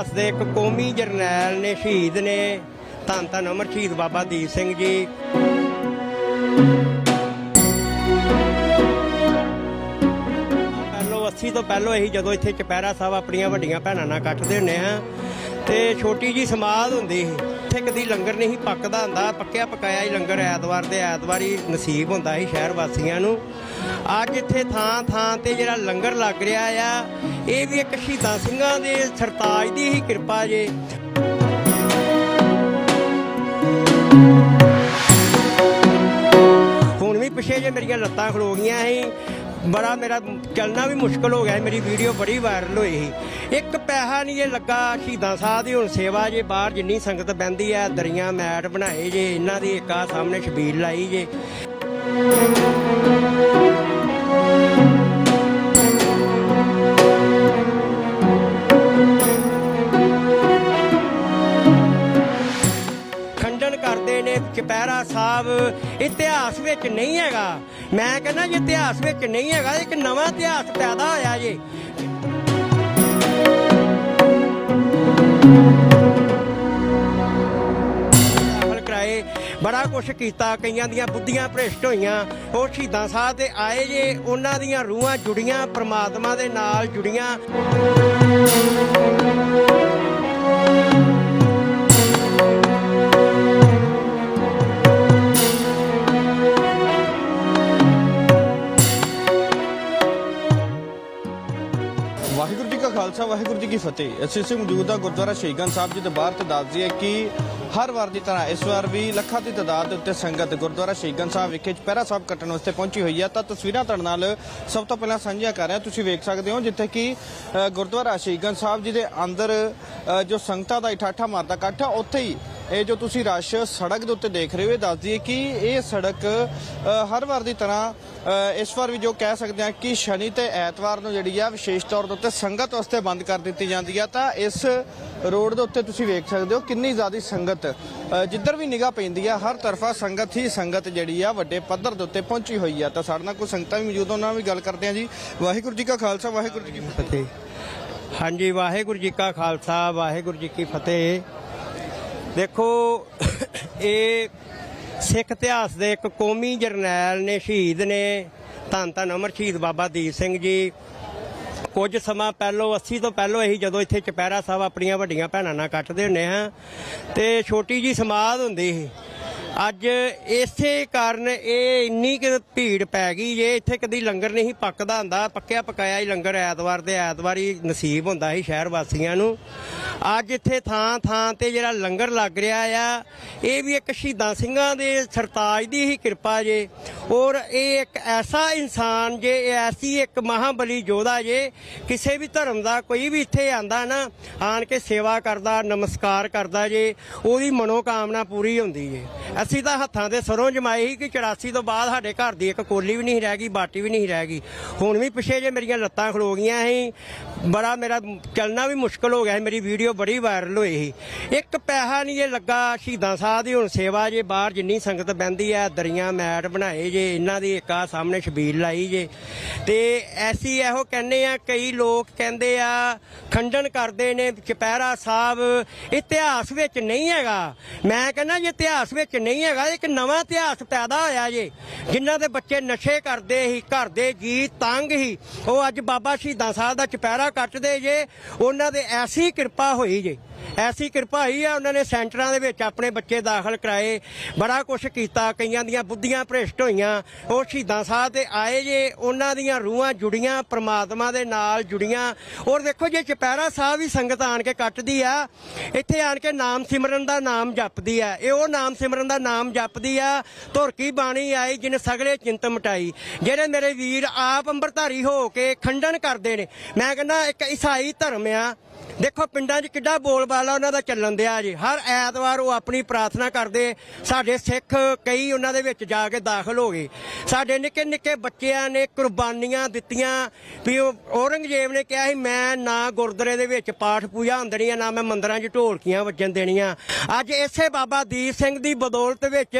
ਇਤਿਹਾਸ ਦੇ ਇੱਕ ਕੌਮੀ ਜਰਨੈਲ ਨੇ ਸ਼ਹੀਦ ਨੇ। ਧੰਨ ਧੰਨ ਅਮਰ ਸ਼ਹੀਦ ਬਾਬਾ ਦੀਪ ਸਿੰਘ ਜੀ। ਪਹਿਲੋਂ 80 ਤੋਂ ਪਹਿਲੋਂ ਅਸੀਂ ਜਦੋਂ ਇੱਥੇ ਚਪੈਰਾ ਸਾਹਿਬ ਆਪਣੀਆਂ ਵੱਡੀਆਂ ਭੈਣਾਂ ਨਾਲ ਕੱਟਦੇ ਹੁੰਨੇ ਆ, ਤੇ ਛੋਟੀ ਜੀ ਸਮਾਧ ਹੁੰਦੀ ਸੀ। ਇੱਥੇ ਕਦੀ ਲੰਗਰ ਨਹੀਂ ਪੱਕਦਾ ਹੁੰਦਾ। ਪੱਕਿਆ ਪਕਾਇਆ ਹੀ ਲੰਗਰ ਐਤਵਾਰ ਦੇ ਐਤਵਾਰ ਹੀ ਨਸੀਬ ਹੁੰਦਾ ਸੀ ਸ਼ਹਿਰ ਵਾਸੀਆਂ ਨੂੰ। ਅੱਜ ਇੱਥੇ ਥਾਂ ਥਾਂ ਤੇ ਜਿਹੜਾ ਲੰਗਰ ਲੱਗ ਰਿਹਾ ਆ, ਇਹ ਵੀ ਇੱਕ ਸ਼ਹੀਦਾਂ ਸਿੰਘਾਂ ਦੇ ਸਰਤਾਜ ਦੀ ਹੀ ਕਿਰਪਾ ਜੇ। ਹੁਣ ਵੀ ਪਿਛੇ ਜੇ ਮੇਰੀਆਂ ਲੱਤਾਂ ਖਲੋ ਗਈਆਂ ਸੀ ਬੜਾ ਮੇਰਾ ਚੱਲਣਾ ਵੀ ਮੁਸ਼ਕਲ ਹੋ ਗਿਆ ਮੇਰੀ ਵੀਡੀਓ ਬੜੀ ਵਾਇਰਲ ਹੋਈ ਸੀ। ਇੱਕ ਪੈਸਾ ਨਹੀਂ ਇਹ ਲੱਗਾ, ਸ਼ਹੀਦਾਂ ਸਾਹਿਬ ਦੀ ਹੁਣ ਸੇਵਾ ਜੇ, ਬਾਹਰ ਜਿੰਨੀ ਸੰਗਤ ਬੈੰਦੀ ਆ, ਦਰੀਆਂ, ਮੈਟ ਬਣਾਏ ਜੇ, ਇਹਨਾਂ ਦੀ ਇੱਕ ਆ ਸਾਹਮਣੇ ਛਬੀਲ ਲਾਈ ਜੇ। ਚਪੈਰਾ ਇਤਿਹਾਸ ਵਿੱਚ ਨਹੀਂ ਹੈਗਾ। ਮੈਂ ਕਹਿੰਦਾ ਜੇ ਇਤਿਹਾਸ ਵਿੱਚ ਨਹੀਂ ਹੈਗਾ, ਇੱਕ ਨਵਾਂ ਇਤਿਹਾਸ ਪੈਦਾ ਹੋਇਆ ਜੇ। ਕਰਾਏ ਬੜਾ ਕੁਛ ਕੀਤਾ, ਕਈਆਂ ਦੀਆਂ ਬੁੱਧੀਆਂ ਭ੍ਰਿਸ਼ਟ ਹੋਈਆਂ ਉਹ ਸ਼ਹੀਦਾਂ ਸਾਹਿਬ ਤੇ ਆਏ ਜੇ, ਉਹਨਾਂ ਦੀਆਂ ਰੂਹਾਂ ਜੁੜੀਆਂ, ਪ੍ਰਮਾਤਮਾ ਦੇ ਨਾਲ ਜੁੜੀਆਂ। ਖਾਲਸਾ ਵਾਹਿਗੁਰੂ ਜੀ ਕੀ ਫਤਿਹ। ਅਸੀਂ ਇਸੇ ਮੌਜੂਦਾ ਗੁਰਦੁਆਰਾ ਸ਼ਹੀਦਗੰਜ ਸਾਹਿਬ ਜੀ ਦੇ ਬਾਹਰ ਤੇ ਦੱਸਦੀ ਹੈ ਕਿ ਹਰ ਵਾਰ ਦੀ ਤਰ੍ਹਾਂ ਇਸ ਵਾਰ ਵੀ ਲੱਖਾਂ ਦੀ ਤਾਦਾਦ ਦੇ ਉੱਤੇ ਸੰਗਤ ਗੁਰਦੁਆਰਾ ਸ਼ਹੀਦਗੰਜ ਸਾਹਿਬ ਵਿਖੇ ਚੁਪਹਿਰਾ ਸਾਹਿਬ ਕੱਟਣ ਵਾਸਤੇ ਪਹੁੰਚੀ ਹੋਈ ਹੈ। ਤਾਂ ਤਸਵੀਰਾਂ ਤੁਹਾਡੇ ਨਾਲ ਸਭ ਤੋਂ ਪਹਿਲਾਂ ਸਾਂਝੀਆਂ ਕਰ ਰਿਹਾ। ਤੁਸੀਂ ਵੇਖ ਸਕਦੇ ਹੋ ਜਿੱਥੇ ਕਿ ਅ, ਗੁਰਦੁਆਰਾ ਸ਼ਹੀਦਗੰਜ ਸਾਹਿਬ ਜੀ ਦੇ ਅੰਦਰ ਜੋ ਸੰਗਤਾਂ ਦਾ ਇਠਾਠਾ ਮਾਰਦਾ ਇਕੱਠ ਆ ਉੱਥੇ ਹੀ ਇਹ ਜੋ ਤੁਸੀਂ ਰਸ਼ ਸੜਕ ਦੇ ਉੱਤੇ ਦੇਖ ਰਹੇ ਹੋ, ਇਹ ਦੱਸ ਦਈਏ ਕਿ ਇਹ ਸੜਕ ਹਰ ਵਾਰ ਦੀ ਤਰ੍ਹਾਂ ਇਸ ਵਾਰ ਵੀ ਜੋ ਕਹਿ ਸਕਦੇ ਹਾਂ ਕਿ ਸ਼ਨੀ ਤੇ ਐਤਵਾਰ ਨੂੰ ਜਿਹੜੀ ਆ, ਵਿਸ਼ੇਸ਼ ਤੌਰ ਦੇ ਉੱਤੇ ਸੰਗਤ ਵਾਸਤੇ ਬੰਦ ਕਰ ਦਿੱਤੀ ਜਾਂਦੀ ਆ। ਤਾਂ ਇਸ ਰੋਡ ਦੇ ਉੱਤੇ ਤੁਸੀਂ ਵੇਖ ਸਕਦੇ ਹੋ ਕਿੰਨੀ ਜ਼ਿਆਦਾ ਸੰਗਤ ਜਿੱਧਰ ਵੀ ਨਿਗਾਹ ਪੈਂਦੀ ਆ, ਹਰ ਤਰਫਾ ਸੰਗਤ ਹੀ ਸੰਗਤ ਜਿਹੜੀ ਆ, ਵੱਡੇ ਪੱਧਰ ਦੇ ਉੱਤੇ ਪਹੁੰਚੀ ਹੋਈ ਆ। ਤਾਂ ਸਾਡੇ ਨਾਲ ਕੋਈ ਸੰਗਤਾਂ ਵੀ ਮੌਜੂਦ, ਉਹਨਾਂ ਨਾਲ ਵੀ ਗੱਲ ਕਰਦੇ ਆ ਜੀ। ਵਾਹਿਗੁਰੂ ਜੀ ਕਾ ਖਾਲਸਾ, ਵਾਹਿਗੁਰੂ ਜੀ ਕੀ ਫਤਿਹ। ਹਾਂਜੀ, ਵਾਹਿਗੁਰੂ ਜੀ ਕਾ ਖਾਲਸਾ, ਵਾਹਿਗੁਰੂ ਜੀ ਕੀ ਫਤਿਹ। ਦੇਖੋ, ਇਹ ਸਿੱਖ ਇਤਿਹਾਸ ਦੇ ਇੱਕ ਕੌਮੀ ਜਰਨੈਲ ਨੇ ਸ਼ਹੀਦ ਨੇ, ਧੰਨ ਧੰਨ ਅਮਰ ਸ਼ਹੀਦ ਬਾਬਾ ਦੀਪ ਸਿੰਘ ਜੀ। ਕੁਝ ਸਮਾਂ ਪਹਿਲੋਂ 80 ਤੋਂ ਪਹਿਲੋਂ ਅਸੀਂ ਜਦੋਂ ਇੱਥੇ ਚਪੈਰਾ ਸਾਹਿਬ ਆਪਣੀਆਂ ਵੱਡੀਆਂ ਭੈਣਾਂ ਨਾਲ ਕੱਟਦੇ ਹੁੰਨੇ ਆ, ਤੇ ਛੋਟੀ ਜੀ ਸਮਾਧ ਹੁੰਦੀ ਸੀ। ਅੱਜ ਇਸੇ ਕਾਰਨ ਇਹ ਇੰਨੀ ਕਿ ਭੀੜ ਪੈ ਗਈ, ਜੇ ਇੱਥੇ ਕਦੀ ਲੰਗਰ ਨਹੀਂ ਪੱਕਦਾ ਹੁੰਦਾ, ਪੱਕਿਆ ਪਕਾਇਆ ਹੀ ਲੰਗਰ ਐਤਵਾਰ ਦੇ ਐਤਵਾਰ ਹੀ ਨਸੀਬ ਹੁੰਦਾ ਸੀ ਸ਼ਹਿਰ ਵਾਸੀਆਂ ਨੂੰ। ਅੱਜ ਇੱਥੇ ਥਾਂ ਥਾਂ ਤੇ ਜਿਹੜਾ ਲੰਗਰ ਲੱਗ ਰਿਹਾ ਆ, ਇਹ ਵੀ ਇੱਕ ਸ਼ਹੀਦਾਂ ਸਿੰਘਾਂ ਦੇ ਸਰਤਾਜ ਦੀ ਹੀ ਕਿਰਪਾ ਜੇ। ਔਰ ਇਹ ਇੱਕ ਐਸਾ ਇਨਸਾਨ ਜੇ, ਇਹ ਐਸੀ ਇੱਕ ਮਹਾਬਲੀ ਯੋਧਾ ਜੇ, ਕਿਸੇ ਵੀ ਧਰਮ ਦਾ ਕੋਈ ਵੀ ਇੱਥੇ ਆਂਦਾ ਨਾ, ਆਣ ਕੇ ਸੇਵਾ ਕਰਦਾ, ਨਮਸਕਾਰ ਕਰਦਾ ਜੇ, ਉਹਦੀ ਮਨੋਕਾਮਨਾ ਪੂਰੀ ਹੁੰਦੀ ਜੇ। ਅਸੀਂ ਤਾਂ ਹੱਥਾਂ ਦੇ ਸਰੋਂ ਜਮਾਈ ਸੀ ਕਿ 84 ਤੋਂ ਬਾਅਦ ਸਾਡੇ ਘਰ ਦੀ ਇੱਕ ਕੋਲੀ ਵੀ ਨਹੀਂ ਰਹਿ ਗਈ, ਬਾਟੀ ਵੀ ਨਹੀਂ ਰਹਿ ਗਈ। ਹੁਣ ਵੀ ਪਿਛੇ ਜੇ ਮੇਰੀਆਂ ਲੱਤਾਂ ਖਲੋ ਗਈਆਂ ਸੀ, ਬੜਾ ਮੇਰਾ ਚੱਲਣਾ ਵੀ ਮੁਸ਼ਕਲ ਹੋ ਗਿਆ ਸੀ, ਮੇਰੀ ਵੀਡੀਓ ਬੜੀ ਵਾਇਰਲ ਹੋਈ ਸੀ। ਇੱਕ ਪੈਸਾ ਨਹੀਂ ਇਹ ਲੱਗਾ ਸ਼ਹੀਦਾਂ ਸਾਹਿਬ ਦੀ, ਹੁਣ ਸੇਵਾ ਜੇ ਬਾਹਰ ਜਿੰਨੀ ਸੰਗਤ ਬੈੰਦੀ ਹੈ ਦਰੀਆਂ, ਮੈਟ ਬਣਾਏ ਜੇ, ਇਹਨਾਂ ਦੀ ਇੱਕ ਆ ਸਾਹਮਣੇ ਛਬੀਲ ਲਾਈ ਜੇ। ਤੇ ਐਸੀ ਇਹੋ ਕਹਿੰਦੇ ਆ, ਕਈ ਲੋਕ ਕਹਿੰਦੇ ਆ, ਖੰਡਨ ਕਰਦੇ ਨੇ ਚਪੈਰਾ ਸਾਹਿਬ, ਇਤਿਹਾਸ ਵਿੱਚ ਨਹੀਂ ਹੈਗਾ। ਮੈਂ ਕਹਿੰਦਾ ਜੇ ਇਤਿਹਾਸ ਵਿੱਚ ਨਹੀਂ ਹੈਗਾ, ਇੱਕ ਨਵਾਂ ਇਤਿਹਾਸ ਪੈਦਾ ਹੋਇਆ ਜੇ, ਜਿਨ੍ਹਾਂ ਦੇ ਬੱਚੇ ਨਸ਼ੇ ਕਰਦੇ ਸੀ, ਘਰ ਦੇ ਜੀ ਤੰਗ ਸੀ, ਉਹ ਅੱਜ ਬਾਬਾ ਸ਼ਹੀਦਾਂ ਸਾਹਿਬ ਦਾ ਚਪਹਿਰਾ ਕੱਟਦੇ ਜੇ, ਉਹਨਾਂ ਦੇ ਐਸੀ ਕਿਰਪਾ ਹੋਈ ਜੇ। ਐਸੀ ਕਿਰਪਾ ਹੋਈ ਆ, ਉਹਨਾਂ ਨੇ ਸੈਂਟਰਾਂ ਦੇ ਵਿੱਚ ਆਪਣੇ ਬੱਚੇ ਦਾਖਲ ਕਰਾਏ, ਬੜਾ ਕੁਛ ਕੀਤਾ, ਕਈਆਂ ਦੀਆਂ ਬੁੱਧੀਆਂ ਭ੍ਰਿਸ਼ਟ ਹੋਈਆਂ, ਉਹ ਸ਼ਹੀਦਾਂ ਸਾਹਿਬ ਤੇ ਆਏ ਜੇ, ਉਹਨਾਂ ਦੀਆਂ ਰੂਹਾਂ ਜੁੜੀਆਂ, ਪ੍ਰਮਾਤਮਾ ਦੇ ਨਾਲ ਜੁੜੀਆਂ। ਔਰ ਦੇਖੋ ਜੇ ਚਪੈਰਾ ਸਾਹਿਬ ਵੀ ਸੰਗਤ ਆਣ ਕੇ ਕੱਟਦੀ ਆ, ਇੱਥੇ ਆਣ ਕੇ ਨਾਮ ਸਿਮਰਨ ਦਾ ਨਾਮ ਜਪਦੀ ਆ। ਇਹ ਉਹ ਨਾਮ ਸਿਮਰਨ ਦਾ ਨਾਮ ਜਪਦੀ ਆ, ਧੁਰ ਕੀ ਬਾਣੀ ਆਈ, ਜਿਨ ਸਗਲੇ ਚਿੰਤ ਮਟਾਈ। ਜਿਹੜੇ ਮੇਰੇ ਵੀਰ ਆਪ ਅੰਮ੍ਰਿਤਧਾਰੀ ਹੋ ਕੇ ਖੰਡਨ ਕਰਦੇ ਨੇ, ਮੈਂ ਕਹਿੰਦਾ ਇੱਕ ਈਸਾਈ ਧਰਮ ਆ ਦੇਖੋ ਪਿੰਡਾਂ 'ਚ ਕਿੱਡਾ ਬੋਲਬਾਲਾ ਉਹਨਾਂ ਦਾ ਚੱਲਣ ਦਿਆ ਜੀ। ਹਰ ਐਤਵਾਰ ਉਹ ਆਪਣੀ ਪ੍ਰਾਰਥਨਾ ਕਰਦੇ, ਸਾਡੇ ਸਿੱਖ ਕਈ ਉਹਨਾਂ ਦੇ ਵਿੱਚ ਜਾ ਕੇ ਦਾਖਲ ਹੋ ਗਏ। ਸਾਡੇ ਨਿੱਕੇ ਨਿੱਕੇ ਬੱਚਿਆਂ ਨੇ ਕੁਰਬਾਨੀਆਂ ਦਿੱਤੀਆਂ ਵੀ ਔਰੰਗਜ਼ੇਬ ਨੇ ਕਿਹਾ ਸੀ, ਮੈਂ ਨਾ ਗੁਰਦੁਆਰੇ ਦੇ ਵਿੱਚ ਪਾਠ ਪੂਜਾ ਹੁੰਦਣੀ ਆ ਨਾ ਮੈਂ ਮੰਦਰਾਂ 'ਚ ਢੋਲਕੀਆਂ ਵੱਜਣ ਦੇਣੀਆਂ। ਅੱਜ ਇਸੇ ਬਾਬਾ ਦੀਪ ਸਿੰਘ ਦੀ ਬਦੌਲਤ ਵਿੱਚ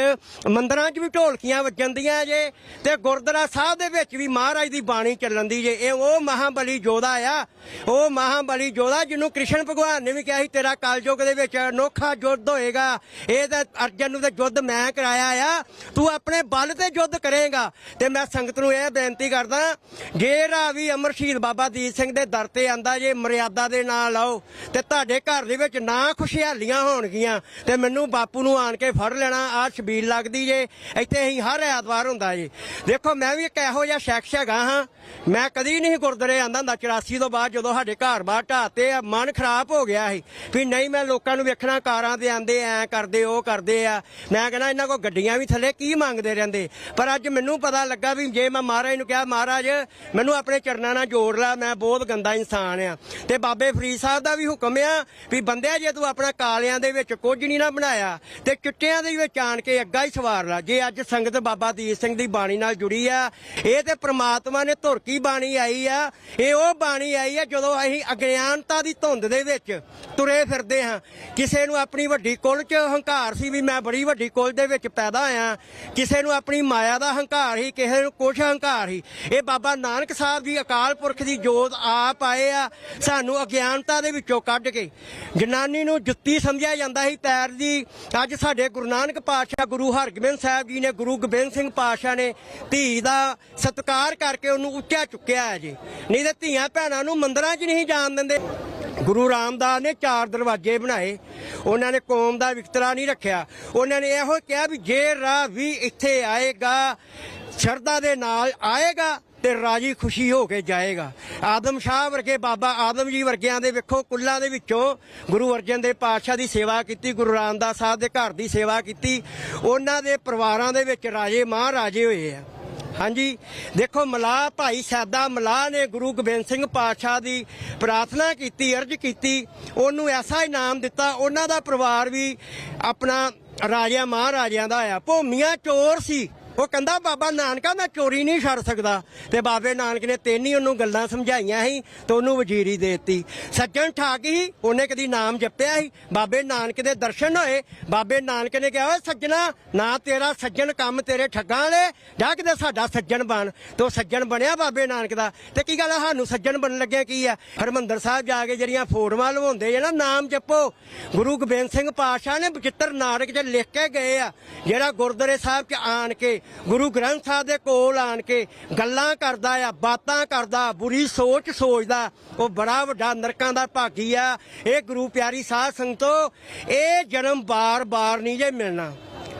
ਮੰਦਰਾਂ 'ਚ ਵੀ ਢੋਲਕੀਆਂ ਵੱਜਣ ਦੀਆਂ ਜੇ ਤੇ ਗੁਰਦੁਆਰਾ ਸਾਹਿਬ ਦੇ ਵਿੱਚ ਵੀ ਮਹਾਰਾਜ ਦੀ ਬਾਣੀ ਚੱਲਣ ਦੀ ਜੇ। ਇਹ ਉਹ ਮਹਾਬਲੀ ਜੋਧਾ ਆ, ਉਹ ਮਹਾਬਲੀ ਜੋਧਾ ਜਿਹਨੂੰ ਕ੍ਰਿਸ਼ਨ ਭਗਵਾਨ ਨੇ ਵੀ ਕਿਹਾ ਸੀ, ਤੇਰਾ ਕਲਯੁਗ ਦੇ ਵਿੱਚ ਅਨੋਖਾ ਯੁੱਧ ਹੋਏਗਾ। ਇਹ ਤਾਂ ਅਰਜਨ ਨੂੰ ਤਾਂ ਯੁੱਧ ਮੈਂ ਕਰਾਇਆ ਆ। ਤੂੰ ਆਪਣੇ ਬਲ ਤੇ ਯੁੱਧ ਕਰੇਗਾ। ਤੇ ਮੈਂ ਸੰਗਤ ਨੂੰ ਇਹ ਬੇਨਤੀ ਕਰਦਾ ਜਿਹੜਾ ਵੀ ਅਮਰ ਸ਼ਹੀਦ ਬਾਬਾ ਦੀਪ ਸਿੰਘ ਦੇ ਦਰ ਤੇ ਆਂਦਾ, ਜੇ ਮਰਿਆਦਾ ਦੇ ਨਾਲ ਆਓ, ਤੇ ਤੁਹਾਡੇ ਘਰ ਦੇ ਵਿੱਚ ਨਾ ਖੁਸ਼ਹਾਲੀਆਂ ਹੋਣਗੀਆਂ, ਤੇ ਮੈਨੂੰ ਬਾਪੂ ਨੂੰ ਆਣ ਕੇ ਫੜ ਲੈਣਾ ਆ ਛਬੀਲ ਲੱਗਦੀ ਜੇ। ਇੱਥੇ ਹੀ ਹਰ ਐਤਵਾਰ ਹੁੰਦਾ ਜੀ। ਦੇਖੋ, ਮੈਂ ਵੀ ਇੱਕ ਇਹੋ ਜਿਹਾ ਸ਼ਖਸ ਹੈਗਾ ਹਾਂ। ਮੈਂ ਕਦੀ ਨਹੀਂ ਗੁਰਦੁਆਰੇ ਆਂਦਾ ਹੁੰਦਾ 84 ਤੋਂ ਬਾਅਦ ਜਦੋਂ ਸਾਡੇ ਘਰ ਬਾਹਰ ਢਾਤੇ ਆ ਮਨ ਖਰਾਬ ਹੋ ਗਿਆ ਸੀ। ਵੀ ਨਹੀਂ, ਮੈਂ ਲੋਕਾਂ ਨੂੰ ਵੇਖਣਾ, ਕਾਰਾਂ ਦੇ ਆਂਦੇ ਐ ਕਰਦੇ, ਉਹ ਕਰਦੇ ਆ। ਮੈਂ ਕਹਿੰਦਾ, ਇਹਨਾਂ ਕੋ ਗੱਡੀਆਂ ਵੀ ਥੱਲੇ, ਕੀ ਮੰਗਦੇ ਰਹਿੰਦੇ? ਪਰ ਅੱਜ ਮੈਨੂੰ ਪਤਾ ਲੱਗਾ ਵੀ ਜੇ ਮੈਂ ਮਹਾਰਾਜ ਨੂੰ ਕਿਹਾ, ਮਹਾਰਾਜ, ਮੈਨੂੰ ਆਪਣੇ ਚਰਨਾਂ ਨਾਲ ਜੋੜ ਲੈ, ਮੈਂ ਬਹੁਤ ਗੰਦਾ ਇਨਸਾਨ ਆ। ਤੇ ਬਾਬੇ ਫਰੀਦ ਸਾਹਿਬ ਦਾ ਵੀ ਹੁਕਮ ਆ ਵੀ ਬੰਦਿਆ, ਜੇ ਤੂੰ ਆਪਣਾ ਕਾਲਿਆਂ ਦੇ ਵਿੱਚ ਕੁਝ ਨਹੀਂ ਨਾ ਬਣਾਇਆ, ਤੇ ਚਿੱਟਿਆਂ ਦੇ ਵਿੱਚ ਆਣ ਕੇ ਅੱਗਾ ਹੀ ਸਵਾਰ ਲਾ। ਜੇ ਅੱਜ ਸੰਗਤ ਬਾਬਾ ਦੀਪ ਸਿੰਘ ਦੀ ਬਾਣੀ ਨਾਲ ਜੁੜੀ ਆ, ਇਹ ਤੇ ਪ੍ਰਮਾਤਮਾ ਨੇ ਧੁਰ ਕੀ ਬਾਣੀ ਆਈ ਆ, ਇਹ ਉਹ ਬਾਣੀ ਆਈ ਆ ਜਦੋਂ ਅਸੀਂ ਅਗਿਆਨਤਾ ਦੀ ਧੁੰਦ ਦੇ ਵਿੱਚ ਤੁਰੇ ਫਿਰਦੇ ਹਾਂ। ਕਿਸੇ ਨੂੰ ਆਪਣੀ ਵੱਡੀ ਕੁੱਲ 'ਚ ਹੰਕਾਰ ਸੀ ਵੀ ਮੈਂ ਬੜੀ ਵੱਡੀ ਕੁੱਲ ਦੇ ਵਿੱਚ ਪੈਦਾ ਆਇਆ ਕਿਸੇ ਨੂੰ ਆਪਣੀ ਮਾਇਆ ਦਾ ਹੰਕਾਰ ਸੀ, ਕਿਸੇ ਨੂੰ ਕੁਛ ਹੰਕਾਰ ਸੀ। ਇਹ ਬਾਬਾ ਨਾਨਕ ਸਾਹਿਬ ਦੀ ਅਕਾਲ ਪੁਰਖ ਦੀ ਜੋਤ ਆਪ ਆਏ ਆ, ਸਾਨੂੰ ਅਗਿਆਨਤਾ ਦੇ ਵਿੱਚੋਂ ਕੱਢ ਕੇ। ਜਨਾਨੀ ਨੂੰ ਜੁੱਤੀ ਸਮਝਿਆ ਜਾਂਦਾ ਸੀ ਪੈਰ ਦੀ। ਅੱਜ ਸਾਡੇ ਗੁਰੂ ਨਾਨਕ ਪਾਤਸ਼ਾਹ ਗੁਰੂ ਹਰਗੋਬਿੰਦ ਸਾਹਿਬ ਜੀ ਨੇ, ਗੁਰੂ ਗੋਬਿੰਦ ਸਿੰਘ ਪਾਤਸ਼ਾਹ ਨੇ ਧੀ ਦਾ ਸਤਿਕਾਰ ਕਰਕੇ ਉਹਨੂੰ ਉੱਚਾ ਚੁੱਕਿਆ ਹੈ ਜੀ। ਨਹੀਂ ਤਾਂ ਧੀਆਂ ਭੈਣਾਂ ਨੂੰ ਮੰਦਰਾਂ 'ਚ ਨਹੀਂ ਜਾਣ ਦਿੰਦੇ। ਗੁਰੂ ਰਾਮਦਾਸ ਨੇ ਚਾਰ ਦਰਵਾਜ਼ੇ ਬਣਾਏ। ਉਹਨਾਂ ਨੇ ਕੌਮ ਦਾ ਵਿਕਤਰਾ ਨਹੀਂ ਰੱਖਿਆ। ਉਹਨਾਂ ਨੇ ਇਹੋ ਕਿਹਾ ਵੀ ਜੇ ਰਾਹ ਵੀ ਇੱਥੇ ਆਏਗਾ, ਸ਼ਰਧਾ ਦੇ ਨਾਲ ਆਏਗਾ ਤੇ ਰਾਜੀ ਖੁਸ਼ੀ ਹੋ ਕੇ ਜਾਏਗਾ। ਆਦਮ ਸ਼ਾਹ ਵਰਗੇ ਬਾਬਾ ਆਦਮ ਜੀ ਵਰਗਿਆਂ ਦੇ ਵੇਖੋ, ਕੁੱਲਾਂ ਦੇ ਵਿੱਚੋਂ ਗੁਰੂ ਅਰਜਨ ਦੇਵ ਪਾਤਸ਼ਾਹ ਦੀ ਸੇਵਾ ਕੀਤੀ, ਗੁਰੂ ਰਾਮਦਾਸ ਸਾਹਿਬ ਦੇ ਘਰ ਦੀ ਸੇਵਾ ਕੀਤੀ। ਉਹਨਾਂ ਦੇ ਪਰਿਵਾਰਾਂ ਦੇ ਵਿੱਚ ਰਾਜੇ ਮਹਾਰਾਜੇ ਹੋਏ ਆ। ਹਾਂਜੀ, ਦੇਖੋ ਮਲਾਹ ਭਾਈ ਸਾਦਾ ਮਲਾਹ ਨੇ ਗੁਰੂ ਗੋਬਿੰਦ ਸਿੰਘ ਪਾਤਸ਼ਾਹ ਦੀ ਪ੍ਰਾਰਥਨਾ ਕੀਤੀ, ਅਰਜ ਕੀਤੀ, ਉਹਨੂੰ ਐਸਾ ਇਨਾਮ ਦਿੱਤਾ, ਉਹਨਾਂ ਦਾ ਪਰਿਵਾਰ ਵੀ ਆਪਣਾ ਰਾਜਿਆਂ ਮਹਾਰਾਜਿਆਂ ਦਾ ਆ ਭੂਮੀਆਂ ਚੋਰ ਸੀ। ਉਹ ਕਹਿੰਦਾ ਬਾਬਾ ਨਾਨਕਾ ਮੈਂ ਚੋਰੀ ਨਹੀਂ ਛੱਡ ਸਕਦਾ। ਤੇ ਬਾਬੇ ਨਾਨਕ ਨੇ ਤਿੰਨ ਹੀ ਉਹਨੂੰ ਗੱਲਾਂ ਸਮਝਾਈਆਂ ਸੀ ਤੇ ਉਹਨੂੰ ਵਜ਼ੀਰੀ ਦੇ ਦਿੱਤੀ। ਸੱਜਣ ਠਾਕ ਹੀ ਉਹਨੇ ਕਦੀ ਨਾਮ ਜਪਿਆ ਸੀ। ਬਾਬੇ ਨਾਨਕ ਦੇ ਦਰਸ਼ਨ ਹੋਏ। ਬਾਬੇ ਨਾਨਕ ਨੇ ਕਿਹਾ ਓਏ ਸੱਜਣਾ ਨਾ ਤੇਰਾ ਸੱਜਣ ਕੰਮ ਤੇਰੇ ਠੱਗਾਂ ਵਾਲੇ ਜਾ ਕਿਤੇ ਸਾਡਾ ਸੱਜਣ ਬਣ। ਤੇ ਉਹ ਸੱਜਣ ਬਣਿਆ ਬਾਬੇ ਨਾਨਕ ਦਾ। ਤੇ ਕੀ ਗੱਲ ਆ, ਸਾਨੂੰ ਸੱਜਣ ਬਣਨ ਲੱਗਿਆ ਕੀ ਆ? ਹਰਮੰਦਰ ਸਾਹਿਬ ਜਾ ਕੇ ਜਿਹੜੀਆਂ ਫੋਟੋਆਂ ਲਵਾਉਂਦੇ ਆ ਨਾ ਨਾਮ ਜਪੋ। ਗੁਰੂ ਗੋਬਿੰਦ ਸਿੰਘ ਪਾਤਸ਼ਾਹ ਨੇ ਬਚਿੱਤਰ ਨਾਟਕ 'ਚ ਲਿਖ ਕੇ ਗਏ ਆ ਜਿਹੜਾ ਗੁਰਦੁਆਰੇ ਸਾਹਿਬ 'ਚ ਆਣ ਕੇ ਗੁਰੂ ਗ੍ਰੰਥ ਸਾਹਿਬ ਦੇ ਕੋਲ ਆਣ ਕੇ ਗੱਲਾਂ ਕਰਦਾ ਆ, ਬਾਤਾਂ ਕਰਦਾ, ਬੁਰੀ ਸੋਚ ਸੋਚਦਾ, ਉਹ ਬੜਾ ਵੱਡਾ ਨਰਕਾਂ ਦਾ ਭਾਗੀ ਆ। ਇਹ ਗੁਰੂ ਪਿਆਰੀ ਸਾਧ ਸੰਗਤੋ, ਇਹ ਜਨਮ ਬਾਰ-ਬਾਰ ਨਹੀਂ ਜੇ ਮਿਲਣਾ।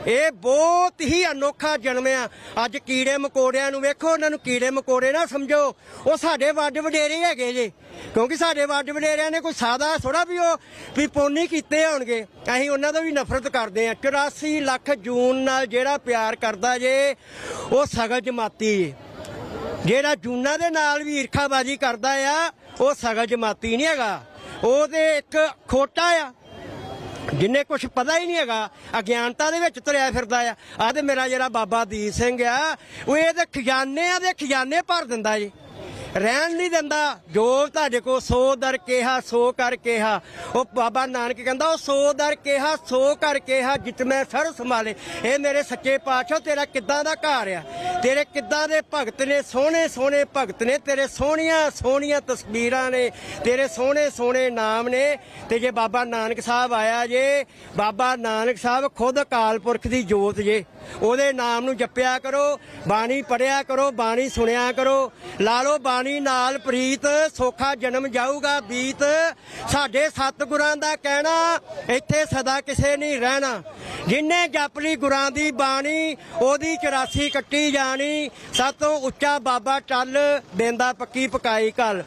ਇਹ ਬਹੁਤ ਹੀ ਅਨੋਖਾ ਜਨਮ ਆ। ਅੱਜ ਕੀੜੇ ਮਕੌੜਿਆਂ ਨੂੰ ਵੇਖੋ, ਉਹਨਾਂ ਨੂੰ ਕੀੜੇ ਮਕੌੜੇ ਨਾ ਸਮਝੋ। ਉਹ ਸਾਡੇ ਵੱਡ ਵਡੇਰੇ ਹੈਗੇ ਜੇ। ਕਿਉਂਕਿ ਸਾਡੇ ਵੱਡ ਵਡੇਰਿਆਂ ਨੇ ਕੋਈ ਸਾਦਾ ਥੋੜਾ ਵੀ ਉਹ ਵੀ ਪੋਨੀ ਕੀਤੇ ਹੋਣਗੇ। ਅਸੀਂ ਉਹਨਾਂ ਤੋਂ ਵੀ ਨਫ਼ਰਤ ਕਰਦੇ ਆ 84 ਲੱਖ ਜੂਨ ਨਾਲ ਜਿਹੜਾ ਪਿਆਰ ਕਰਦਾ ਜੇ, ਉਹ ਸਗਲ ਜਮਾਤੀ ਏ। ਜਿਹੜਾ ਜੂਨਾ ਦੇ ਨਾਲ ਵੀ ਈਰਖਾਬਾਜ਼ੀ ਕਰਦਾ ਆ, ਉਹ ਸਗਲ ਜਮਾਤੀ ਨਹੀਂ ਹੈਗਾ। ਉਹ ਤੇ ਇੱਕ ਖੋਟਾ ਆ। ਜਿੰਨੇ ਕੁਝ ਪਤਾ ਹੀ ਨਹੀਂ ਹੈਗਾ, ਅਗਿਆਨਤਾ ਦੇ ਵਿੱਚ ਤੁਰਿਆ ਫਿਰਦਾ ਆ। ਆ ਤੇ ਮੇਰਾ ਜਿਹੜਾ ਬਾਬਾ ਦੀਪ ਸਿੰਘ ਆ, ਉਹ ਇਹਦੇ ਆ ਦੇ ਖਜ਼ਾਨੇ ਭਰ ਦਿੰਦਾ ਜੀ ਰਹਿਣ ਨਹੀਂ ਦਿੰਦਾ। ਜੋ ਤੁਹਾਡੇ ਕੋ ਸੋ ਦਰ ਕਿਹਾ, ਸੋ ਕਰ ਕਿਹਾ। ਉਹ ਬਾਬਾ ਨਾਨਕ ਕਹਿੰਦਾ, ਉਹ ਸੋ ਦਰ ਕਿਹਾ, ਸੋ ਕਰ ਕਿਹਾ, ਜਿਤ ਮੈਂ ਸਰ ਸੰਭਾਲੇ। ਇਹ ਮੇਰੇ ਸੱਚੇ ਪਾਤਸ਼ਾਹ, ਤੇਰਾ ਕਿੱਦਾਂ ਦਾ ਘਰ ਆ? ਤੇਰੇ ਕਿੱਦਾਂ ਦੇ ਭਗਤ ਨੇ, ਸੋਹਣੇ ਸੋਹਣੇ ਭਗਤ ਨੇ, ਤੇਰੇ ਸੋਹਣੀਆਂ ਸੋਹਣੀਆਂ ਤਸਵੀਰਾਂ ਨੇ, ਤੇਰੇ ਸੋਹਣੇ ਸੋਹਣੇ ਨਾਮ ਨੇ। ਤੇ ਜੇ ਬਾਬਾ ਨਾਨਕ ਸਾਹਿਬ ਆਇਆ ਜੇ, ਬਾਬਾ ਨਾਨਕ ਸਾਹਿਬ ਖੁਦ ਅਕਾਲ ਪੁਰਖ ਦੀ ਜੋਤ ਜੇ। ਉਹਦੇ ਨਾਮ ਨੂੰ ਜਪਿਆ ਕਰੋ, ਬਾਣੀ ਪੜਿਆ ਕਰੋ, ਬਾਣੀ ਸੁਣਿਆ ਕਰੋ। ਲਾ ਲਓ ਬਾਣੀ ਨਾਲ ਪ੍ਰੀਤ ਸੋਖਾ ਜਨਮ ਜਾਊਗਾ, ਬੀਤ ਸਾਡੇ ਸਤਿਗੁਰਾਂ ਦਾ ਕਹਿਣਾ, ਇੱਥੇ ਸਦਾ ਕਿਸੇ ਨਹੀਂ ਰਹਿਣਾ। ਜਿਨੇ ਜਪ ਲਈ ਗੁਰਾਂ ਦੀ ਬਾਣੀ, ਉਹਦੀ 84 ਕੱਟੀ ਜਾਣੀ। ਸਤੋਂ ਉੱਚਾ ਬਾਬਾ ਚੱਲ ਦੇਂਦਾ ਪੱਕੀ ਪਕਾਈ ਘਲ।